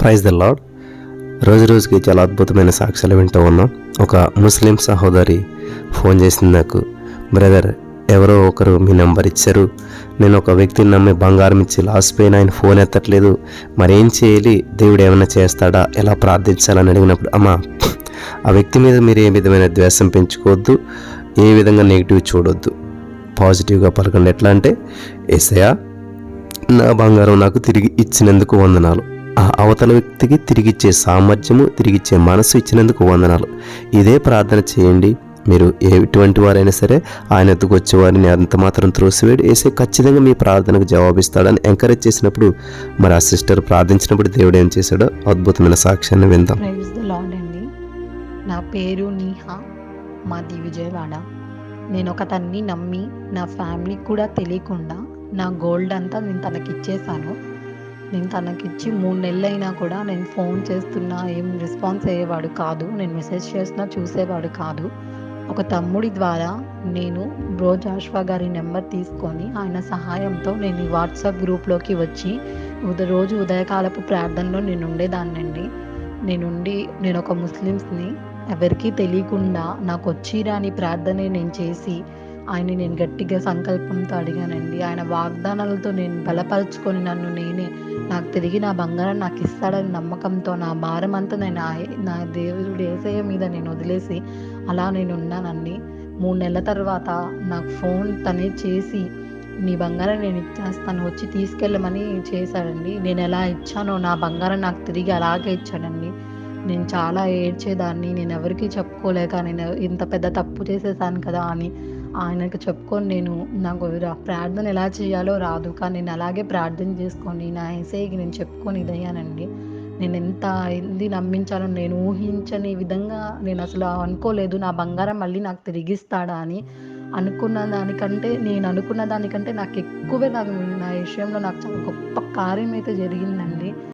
Praise the lord రోజు రోజుకి చాలా అద్భుతమైన సాక్ష్యాలు వింటూ ఉన్నాం. ఒక ముస్లిం సహోదరి ఫోన్ చేసింది నాకు. బ్రదర్ ఎవరో ఒకరు మీ నెంబర్ ఇచ్చారు. నేను ఒక వ్యక్తిని నమ్మి బంగారం ఇచ్చి లాస్ పోయిన ఆయన ఫోన్ ఎత్తట్లేదు. మరి ఏం చేయాలి? దేవుడు ఏమైనా చేస్తాడా? ఎలా ప్రార్థించాలని అడిగినప్పుడు అమ్మా ఆ వ్యక్తి మీద మీరు ఏ విధమైన ద్వేషం పెంచుకోవద్దు. ఏ విధంగా నెగిటివ్ చూడొద్దు. పాజిటివ్గా పలకండి. ఎట్లా అంటే ఏసయా నా బంగారం నాకు తిరిగి ఇచ్చినందుకు వందనాలు. ఆ అవతల వ్యక్తికి తిరిగిచ్చే సామర్థ్యము తిరిగిచ్చే మనసు ఇచ్చినందుకు వందనాలు. ఇదే ప్రార్థన చేయండి. మీరు ఎటువంటి వారైనా సరే ఆయన ఎత్తుకొచ్చే వారిని అంత మాత్రం త్రోసివేడు. వేసే ఖచ్చితంగా మీ ప్రార్థనకు జవాబిస్తాడని ఎంకరేజ్ చేసినప్పుడు మరి ఆ సిస్టర్ ప్రార్థించినప్పుడు దేవుడు ఏం చేశాడో అద్భుతమైన సాక్ష్యాన్ని విందాం. అండి. నా పేరు నీహా మాది విజయవాడ. నేను ఒక తన్ని నమ్మి నా ఫ్యామిలీకి కూడా తెలియకుండా నా గోల్డ్ అంతా నేను తనకి ఇచ్చేసాను నేను తనకిచ్చి మూడు నెలలు అయినా కూడా నేను ఫోన్ చేస్తున్నా ఏం రెస్పాన్స్ అయ్యేవాడు కాదు. నేను మెసేజ్ చేసినా చూసేవాడు కాదు. ఒక తమ్ముడి ద్వారా నేను బ్రో జాష్వా గారి నెంబర్ తీసుకొని ఆయన సహాయంతో నేను ఈ వాట్సాప్ గ్రూప్లోకి వచ్చి ఉద రోజు ఉదయకాలపు ప్రార్థనలో నేను ఉండేదాన్నండి. నేనుండి నేను ఒక ముస్లిమ్స్ని ఎవరికీ తెలియకుండా నాకు వచ్చి రాని ప్రార్థనే నేను చేసి ఆయన నేను గట్టిగా సంకల్పంతో అడిగానండి. ఆయన వాగ్దానాలతో నేను బలపరుచుకొని నన్ను నేనే నాకు తిరిగి నా బంగారం నాకు ఇస్తాడని నమ్మకంతో నా భారం అంతా నేను నా దేవుడు ఏసయ్య మీద నేను వదిలేసి అలా నేను ఉన్నానండి. మూడు నెలల తర్వాత నాకు ఫోన్ తనే చేసి నీ బంగారం నేను ఇచ్చేస్తాను వచ్చి తీసుకెళ్ళమని చేశాడండి. నేను ఎలా ఇచ్చానో నా బంగారం నాకు తిరిగి అలాగే ఇచ్చాడండి. నేను చాలా ఏడ్చేదాన్ని నేను ఎవరికి చెప్పుకోలేక నేను ఇంత పెద్ద తప్పు చేసేసాను కదా అని ఆయనకు చెప్పుకొని నేను నాకు ప్రార్థన ఎలా చేయాలో రాదు. కానీ నేను అలాగే ప్రార్థన చేసుకొని నా ఏసైకి నేను చెప్పుకొని ఇదయ్యానండి. నేను ఎంత ఇది నమ్మించాలో నేను ఊహించని విధంగా నేను అసలు అనుకోలేదు. నా బంగారం మళ్ళీ నాకు తిరిగిస్తాడా అని అనుకున్న దానికంటే నేను అనుకున్న దానికంటే నాకు ఎక్కువే నాకు నా విషయంలో నాకు చాలా గొప్ప కార్యం అయితే జరిగిందండి.